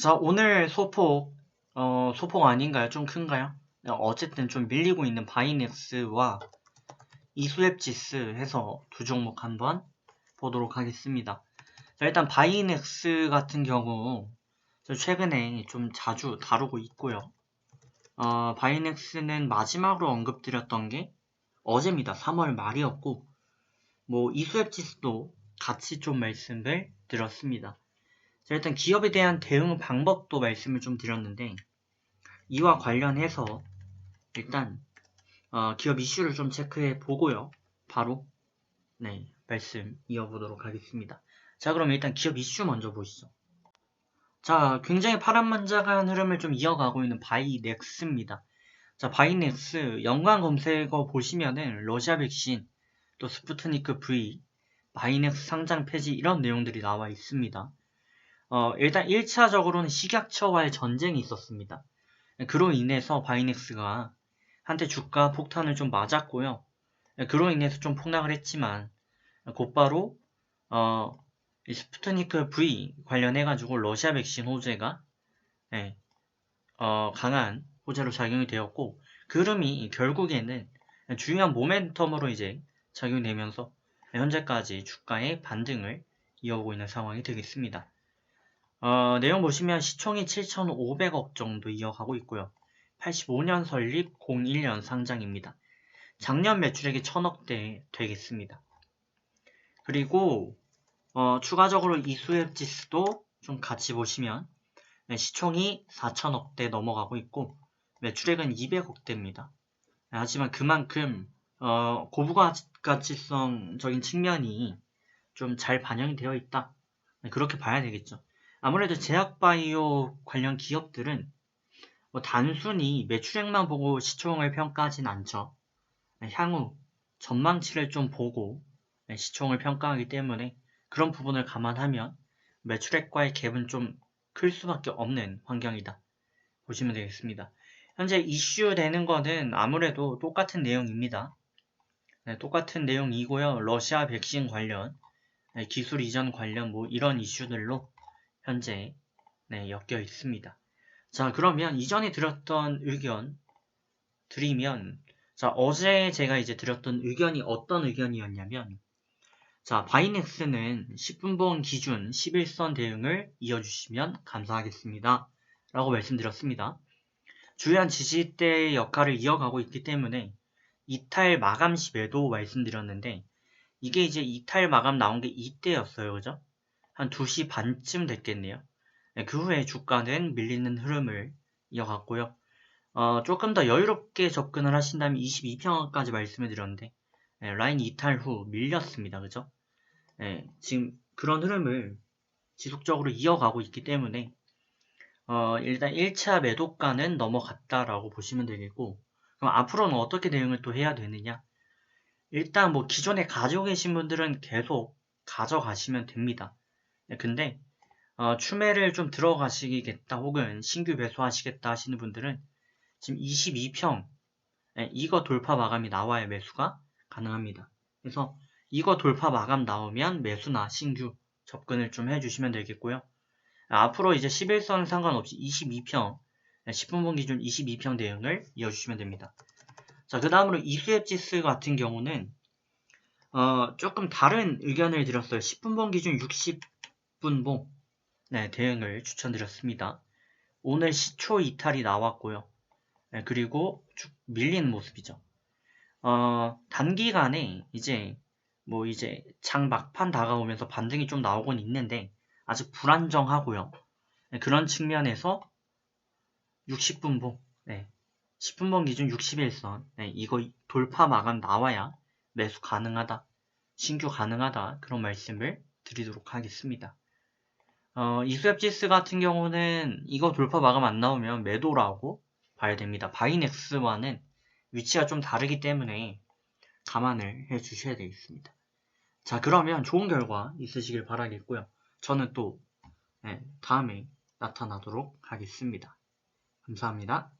자, 오늘 소폭, 어, 소폭 아닌가요? 좀 큰가요? 어쨌든 좀 밀리고 있는 바이넥스와 이수앱지스 해서 두 종목 한번 보도록 하겠습니다. 자, 일단 바이넥스 같은 경우 저 최근에 좀 자주 다루고 있고요. 어, 바이넥스는 마지막으로 언급드렸던 게 어제입니다. 3월 말이었고 뭐 이수앱지스도 같이 좀 말씀을 드렸습니다. 자, 일단 기업에 대한 대응 방법도 말씀을 좀 드렸는데 이와 관련해서 일단 어, 기업 이슈를 좀 체크해 보고요. 바로 네 말씀 이어보도록 하겠습니다. 자 그럼 일단 기업 이슈 먼저 보시죠. 자 굉장히 파란만장한 흐름을 좀 이어가고 있는 바이넥스입니다. 자 바이넥스 연관 검색어 보시면은 러시아 백신 또 스푸트니크 V 바이넥스 상장 폐지 이런 내용들이 나와 있습니다. 어, 일단 1차적으로는 식약처와의 전쟁이 있었습니다. 그로 인해서 바이넥스가 한때 주가 폭탄을 좀 맞았고요. 그로 인해서 좀 폭락을 했지만 곧바로 어, 스푸트니크 V 관련해가지고 러시아 백신 호재가 네, 어, 강한 호재로 작용이 되었고 그 흐름이 결국에는 중요한 모멘텀으로 이제 작용되면서 현재까지 주가의 반등을 이어오고 있는 상황이 되겠습니다. 어, 내용 보시면 시총이 7,500억 정도 이어가고 있고요. 85년 설립 01년 상장입니다. 작년 매출액이 1000억대 되겠습니다. 그리고 어, 추가적으로 이수앱 지수도 좀 같이 보시면 네, 시총이 4천억대 넘어가고 있고 매출액은 200억대입니다. 하지만 그만큼 어, 고부가치성적인 측면이 좀 잘 반영이 되어 있다. 네, 그렇게 봐야 되겠죠. 아무래도 제약바이오 관련 기업들은 뭐 단순히 매출액만 보고 시총을 평가하진 않죠. 향후 전망치를 좀 보고 시총을 평가하기 때문에 그런 부분을 감안하면 매출액과의 갭은 좀 클 수밖에 없는 환경이다. 보시면 되겠습니다. 현재 이슈 되는 것은 아무래도 똑같은 내용입니다. 네, 똑같은 내용이고요. 러시아 백신 관련, 네, 기술 이전 관련 뭐 이런 이슈들로 현재 네, 엮여 있습니다. 자, 그러면 이전에 드렸던 의견 드리면 자, 어제 제가 이제 드렸던 의견이 어떤 의견이었냐면 자, 바이넥스는 10분봉 기준 11선 대응을 이어주시면 감사하겠습니다. 라고 말씀드렸습니다. 주요한 지지대의 역할을 이어가고 있기 때문에 이탈 마감 시 매도 말씀드렸는데 이게 이제 이탈 마감 나온 게 이때였어요. 그죠? 한 2시 반쯤 됐겠네요. 네, 그 후에 주가는 밀리는 흐름을 이어갔고요. 어, 조금 더 여유롭게 접근을 하신다면 22평까지 말씀을 드렸는데 네, 라인 이탈 후 밀렸습니다. 그죠? 네, 지금 그런 흐름을 지속적으로 이어가고 있기 때문에 어, 일단 1차 매도가는 넘어갔다라고 보시면 되겠고 그럼 앞으로는 어떻게 대응을 또 해야 되느냐? 일단 뭐 기존에 가지고 계신 분들은 계속 가져가시면 됩니다. 네, 근데 어, 추매를 좀 들어가시겠다 혹은 신규 배수하시겠다 하시는 분들은 지금 22평 네, 이거 돌파 마감이 나와야 매수가 가능합니다. 그래서 이거 돌파 마감 나오면 매수나 신규 접근을 좀 해주시면 되겠고요. 앞으로 이제 11선 상관없이 22평 10분분 기준 22평 대응을 이어주시면 됩니다. 자, 그 다음으로 이수앱지스 같은 경우는 어, 조금 다른 의견을 드렸어요. 10분봉 기준 60 분봉 네, 대응을 추천드렸습니다. 오늘 시초 이탈이 나왔고요. 네, 그리고 쭉 밀리는 모습이죠. 어, 단기간에 이제 뭐 이제 장 막판 다가오면서 반등이 좀 나오곤 있는데 아직 불안정하고요. 네, 그런 측면에서 60분봉, 네, 10분봉 기준 61선, 네, 이거 돌파 마감 나와야 매수 가능하다, 신규 가능하다 그런 말씀을 드리도록 하겠습니다. 어, 이수앱지스 같은 경우는 이거 돌파 마감 안 나오면 매도라고 봐야 됩니다. 바이넥스와는 위치가 좀 다르기 때문에 감안을 해 주셔야 되겠습니다. 자, 그러면 좋은 결과 있으시길 바라겠고요. 저는 또 네, 다음에 나타나도록 하겠습니다. 감사합니다.